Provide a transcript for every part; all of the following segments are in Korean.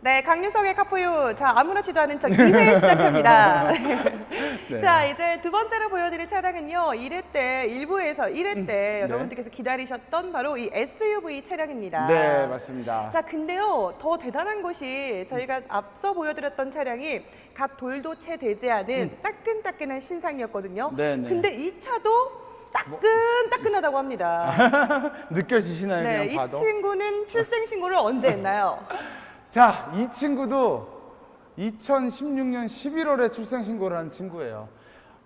네, 강유석의 카포유. 자, 아무렇지도 않은 척 2회 시작합니다. 네. 자, 이제 두 번째로 보여드릴 차량은요. 1회 때, 1부에서 1회 때 여러분들께서 기다리셨던 바로 이 SUV 차량입니다. 네, 맞습니다. 자, 근데요, 더 대단한 것이 저희가 앞서 보여드렸던 차량이 각 돌도 채 되지 않은 따끈따끈한 신상이었거든요. 음. 네네. 뭐 근데 이 차도 따끈따끈하다고 합니다. 느껴지시나요? 네, 그냥 이 봐도? 친구는 출생 신고를 언제 했나요? 자, 이 친구도 2016년 11월에 출생 신고를 한 친구예요.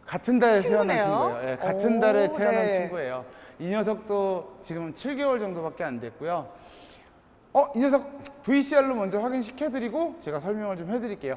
같은 달에 태어난 친구네요. 친구예요. 예, 같은 오, 달에 태어난 네. 친구예요. 이 녀석도 지금 7개월 정도밖에 안 됐고요. 어, 이 녀석 VCR로 먼저 확인시켜드리고 제가 설명을 좀 해드릴게요.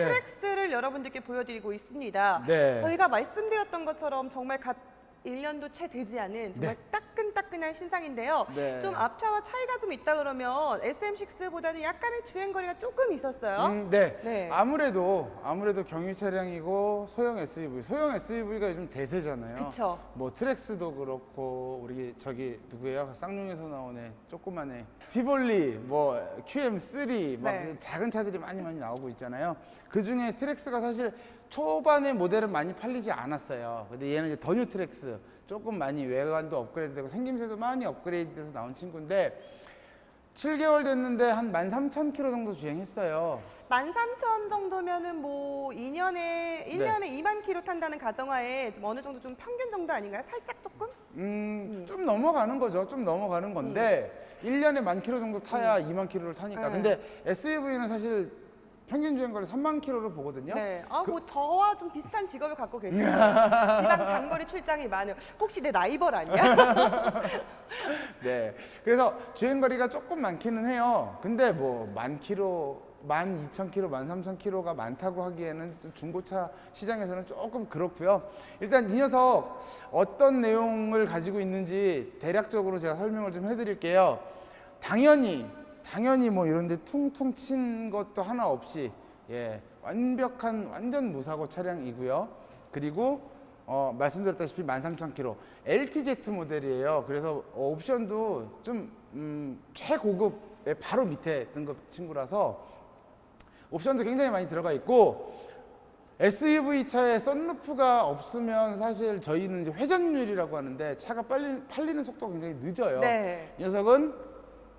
네. 트랙스를 여러분들께 보여드리고 있습니다. 네. 저희가 말씀드렸던 것처럼 정말 갓 1년도 채 되지 않은 정말 따끈따끈한 신상인데요. 네. 좀 앞차와 차이가 좀 있다 그러면 SM6보다는 약간의 주행 거리가 조금 있었어요. 음, 네. 네. 아무래도 아무래도 경유 차량이고 소형 SUV, 소형 SUV가 요즘 대세잖아요. 그쵸. 뭐 트렉스도 그렇고 우리 저기 누구예요? 쌍용에서 나오네 조그만해 티볼리, 뭐 QM3 막 네. 작은 차들이 많이 많이 나오고 있잖아요. 그 중에 트렉스가 사실 초반의 모델은 많이 팔리지 않았어요. 근데 얘는 이제 더 뉴 트렉스 조금 많이 외관도 업그레이드되고 생김새도 많이 업그레이드돼서 나온 친구인데 7개월 됐는데 한 13,000km 정도 주행했어요. 13,000 정도면은 뭐 2년에 네. 1년에 2만 킬로 탄다는 가정하에 좀 어느 정도 좀 평균 정도 아닌가요? 살짝 조금? 음, 좀 넘어가는 거죠. 좀 넘어가는 건데 1년에 만 킬로 정도 타야 2만 킬로를 타니까. 네. 근데 SUV는 사실 평균 주행거리 3만 킬로를 보거든요. 네. 아, 그 뭐 저와 좀 비슷한 직업을 갖고 계시네요. 지방 장거리 출장이 많은. 혹시 내 라이벌 아니야? 네. 그래서 주행거리가 조금 많기는 해요. 근데 뭐 만 킬로, 만 2천 킬로, 만 3천 킬로가 많다고 하기에는 좀 중고차 시장에서는 조금 그렇고요. 일단 이 녀석 어떤 내용을 가지고 있는지 대략적으로 제가 설명을 좀 해드릴게요. 당연히 당연히 뭐 이런데 퉁퉁 친 것도 하나 없이 예 완벽한 완전 무사고 차량이고요. 그리고 어, 말씀드렸다시피 13,000km LTZ 모델이에요. 그래서 어, 옵션도 좀 음, 최고급의 바로 밑에 등급 친구라서 옵션도 굉장히 많이 들어가 있고 SUV 차에 썬루프가 없으면 사실 저희는 이제 회전율이라고 하는데 차가 빨리 팔리는 속도가 굉장히 늦어요. 네. 이 녀석은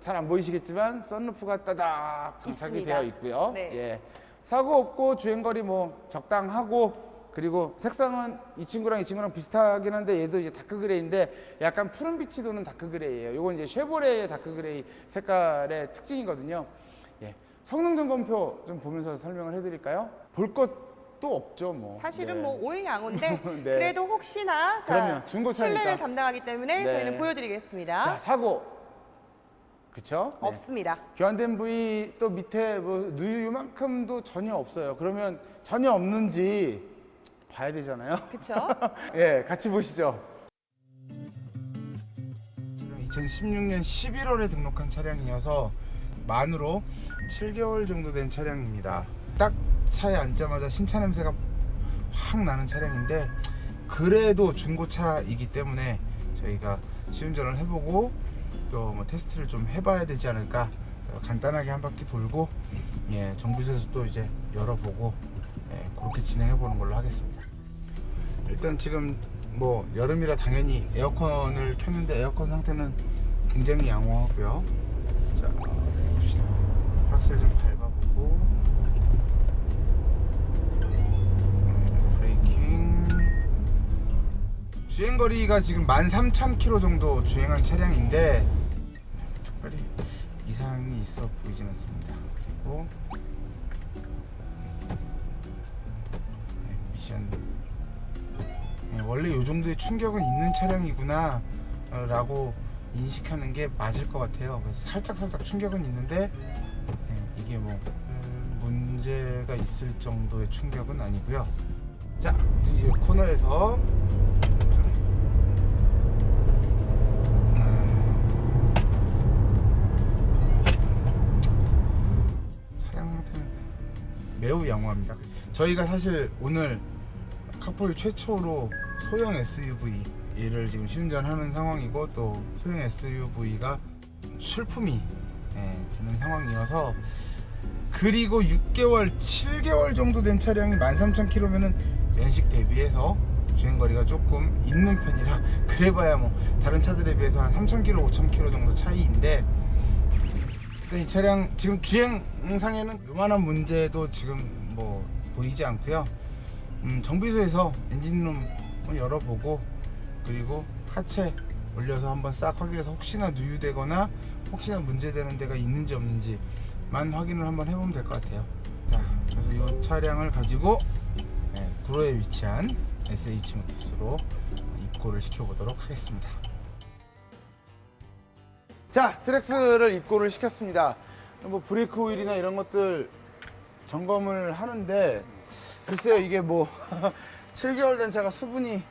잘 안 보이시겠지만 썬루프가 따닥 장착이 있습니다. 되어 있고요. 네. 예. 사고 없고 주행거리 뭐 적당하고 그리고 색상은 이 친구랑 이 친구랑 비슷하긴 한데 얘도 이제 다크 그레이인데 약간 푸른 빛이 도는 다크 그레이예요. 이건 이제 쉐보레의 다크 그레이 색깔의 특징이거든요. 예. 성능 점검표 좀 보면서 설명을 해드릴까요? 볼 것도 없죠, 뭐. 사실은 네. 뭐 오일 양호인데 네. 그래도 혹시나 자, 그럼요. 중고차니까. 신뢰를 담당하기 때문에 네. 저희는 보여드리겠습니다. 자, 사고. 그쵸? 네. 없습니다. 교환된 부위 또 밑에 뭐 누유만큼도 전혀 없어요. 그러면 전혀 없는지 봐야 되잖아요. 그렇죠? 예, 같이 보시죠. 2016년 11월에 등록한 차량이어서 만으로 7개월 정도 된 차량입니다. 딱 차에 앉자마자 신차 냄새가 확 나는 차량인데 그래도 중고차이기 때문에 저희가 시운전을 해보고 또 뭐 테스트를 좀 해봐야 되지 않을까 간단하게 한 바퀴 돌고 예, 정비소에서 또 이제 열어보고 예, 그렇게 진행해 보는 걸로 하겠습니다. 일단 지금 뭐 여름이라 당연히 에어컨을 켰는데 에어컨 상태는 굉장히 양호하고요. 자 봅시다. 박스를 좀 밟아보고 음, 브레이킹 주행 거리가 지금 13,000km 정도 주행한 차량인데 특별히 이상이 있어 보이진 않습니다. 그리고 네, 미션 네, 원래 이 정도의 충격은 있는 차량이구나 어, 라고 인식하는 게 맞을 것 같아요. 그래서 살짝 살짝 충격은 있는데 네, 이게 뭐 음, 문제가 있을 정도의 충격은 아니고요. 자, 이 코너에서 매우 양호합니다. 저희가 사실 오늘 카포유 최초로 소형 SUV를 지금 신전하는 상황이고 또 소형 SUV가 출품이 예, 되는 상황이어서 그리고 6개월, 7개월 정도 된 차량이 13,000km면은 연식 대비해서 주행거리가 조금 있는 편이라 그래봐야 뭐 다른 차들에 비해서 한 3,000km, 5,000km 정도 차이인데 이 차량 지금 주행상에는 요만한 문제도 지금 뭐 보이지 않고요. 음, 정비소에서 엔진룸 열어보고 그리고 하체 올려서 한번 싹 확인해서 혹시나 누유되거나 혹시나 문제되는 데가 있는지 없는지만 확인을 한번 해보면 될 것 같아요. 자, 그래서 이 차량을 가지고 네, 구로에 위치한 SH 모터스로 입고를 시켜보도록 하겠습니다. 자, 트랙스를 입고를 시켰습니다. 뭐 브레이크 오일이나 이런 것들 점검을 하는데 글쎄요 이게 뭐 7개월 된 차가 수분이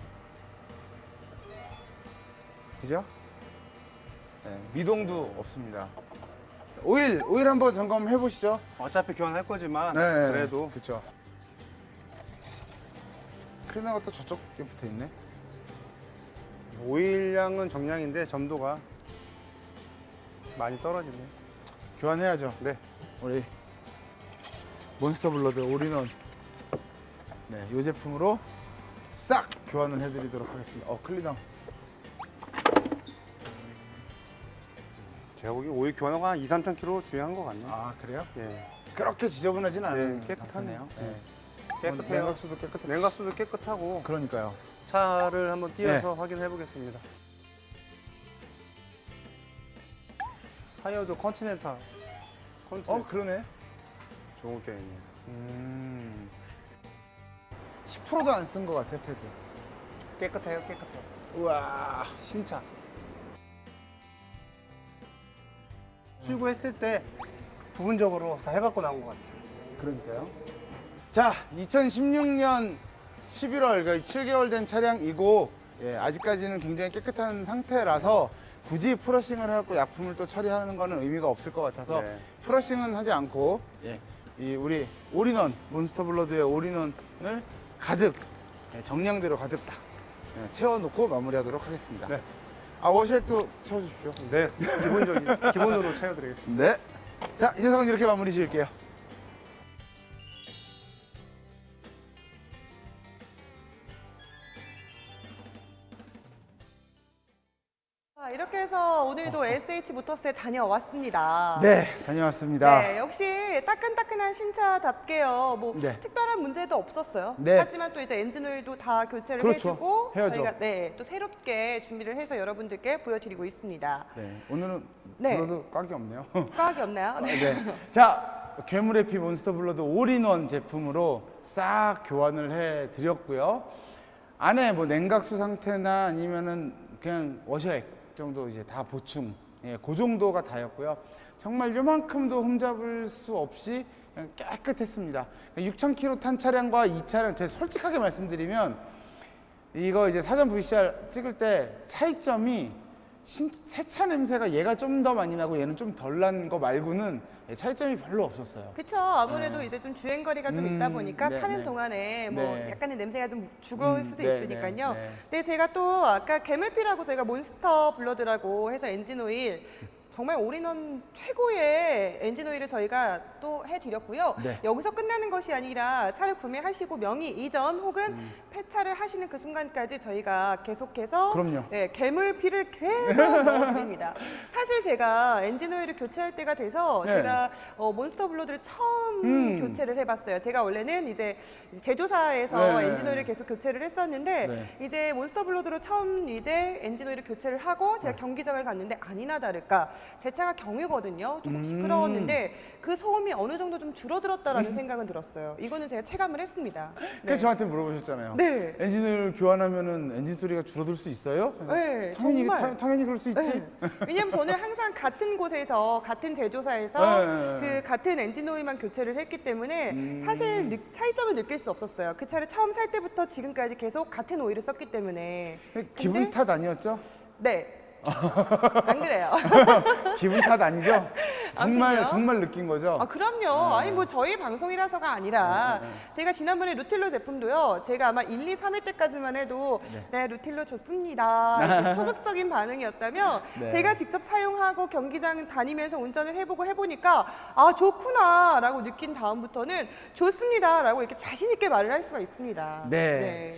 그죠? 네, 미동도 없습니다. 오일 오일 한번 점검해 보시죠. 어차피 교환할 거지만 네, 그래도 그렇죠. 클리너가 또 저쪽에 붙어 있네. 오일량은 정량인데 점도가 많이 떨어지네. 교환해야죠. 네. 우리 몬스터 블러드 올인원 네, 이 제품으로 싹 교환을 해드리도록 하겠습니다. 어 클리너 제가 보기 오일 교환하고 한 2, 3천 킬로 주행한 것 같네. 아 그래요? 예. 그렇게 지저분하진 않은 네, 깨끗하네요. 네. 네. 깨끗해요. 냉각수도 깨끗해. 냉각수도 깨끗하고 그러니까요. 차를 한번 네. 띄워서 확인해 보겠습니다. 타이어도 컨티넨탈. 어 컨티넨탈. 그러네. 좋은 게임이에요. 음. 10%도 안 쓴 것 같아 패드. 깨끗해요, 깨끗해요. 우와. 신차. 출고했을 때 부분적으로 다 해갖고 나온 것 같아요. 그러니까요. 자, 2016년 11월, 그러니까 7개월 된 차량이고, 예, 아직까지는 굉장히 깨끗한 상태라서 굳이 프러싱을 해갖고 약품을 또 처리하는 거는 의미가 없을 것 같아서 네. 프러싱은 하지 않고, 예, 이 우리 올인원, 몬스터 블러드의 올인원을 가득, 예, 정량대로 가득 딱 예, 채워놓고 마무리하도록 하겠습니다. 네. 아, 워시액도 채워주십시오. 네, 기본적인 기본으로 채워드리겠습니다. 네. 자, 이 녀석은 이렇게 마무리 지을게요. 자, 이렇게 해서 오늘도 SH 모터스에 다녀왔습니다. 네, 다녀왔습니다. 네, 역시 따끈따끈한 신차답게요. 뭐 네. 특별한 문제도 없었어요. 네. 하지만 또 이제 엔진 오일도 다 교체를 그렇죠. 해주고 해야죠. 저희가 네, 또 새롭게 준비를 해서 여러분들께 보여드리고 있습니다. 네, 오늘은 네. 불러도 꽉이 없네요. 꽉이 없나요? 네. 네. 자, 괴물의 피 몬스터 블러드 올인원 제품으로 싹 교환을 해 드렸고요. 안에 뭐 냉각수 상태나 아니면은 그냥 워셔액 정도 이제 다 보충, 예, 그 정도가 다였고요. 정말 요만큼도 흠잡을 수 없이 깨끗했습니다. 6,000km 탄 차량과 이 차량, 제가 솔직하게 말씀드리면 이거 이제 사전 VCR 찍을 때 차이점이 신, 세차 냄새가 얘가 좀 더 많이 나고 얘는 좀 덜 난 거 말고는 예, 차이점이 별로 없었어요. 그쵸. 아무래도 이제 좀 주행 거리가 좀 음, 있다 보니까 네, 타는 네. 동안에 뭐 네. 약간의 냄새가 좀 죽을 음, 수도 네, 있으니까요. 네, 네. 근데 제가 또 아까 개물피라고 저희가 몬스터 블러드라고 해서 엔진 오일 정말 올인원 최고의 엔진 오일을 저희가 또 해드렸고요. 네. 여기서 끝나는 것이 아니라 차를 구매하시고 명의 이전 혹은 음. 폐차를 하시는 그 순간까지 저희가 계속해서 그럼요. 네, 개물피를 계속 넣어드립니다. 사실 제가 엔진 오일을 교체할 때가 돼서 네. 제가 어, 몬스터 블로드를 처음 음. 교체를 해봤어요. 제가 원래는 이제 제조사에서 네. 엔진 오일을 계속 교체를 했었는데 네. 이제 몬스터 블로드로 처음 이제 엔진 오일을 교체를 하고 제가 경기장을 갔는데 아니나 다를까 제 차가 경유거든요. 조금 음. 시끄러웠는데 그 소음이 어느 정도 좀 줄어들었다라는 생각은 들었어요. 이거는 제가 체감을 했습니다. 네. 그래서 저한테 물어보셨잖아요. 네. 엔진을 교환하면은 엔진 소리가 줄어들 수 있어요? 네, 당연히 정말. 당, 당연히 그럴 수 있지. 네. 왜냐면 저는 항상 같은 곳에서 같은 제조사에서 네, 네, 네. 그 같은 엔진 오일만 교체를 했기 때문에 음. 사실 느- 차이점을 느낄 수 없었어요. 그 차를 처음 살 때부터 지금까지 계속 같은 오일을 썼기 때문에. 기분 근데- 탓 아니었죠? 네. 안 그래요. 기분 탓 아니죠? 정말 아무튼요. 정말 느낀 거죠? 아, 그럼요. 네. 아니, 뭐, 저희 방송이라서가 아니라, 제가 지난번에 루틸로 제품도요, 제가 아마 1, 2, 3회 때까지만 해도, 네, 루틸로 좋습니다. 이렇게 소극적인 반응이었다면, 네. 제가 직접 사용하고 경기장 다니면서 운전을 해보고 해보니까, 아, 좋구나, 라고 느낀 다음부터는 좋습니다. 라고 이렇게 자신 있게 말을 할 수가 있습니다. 네.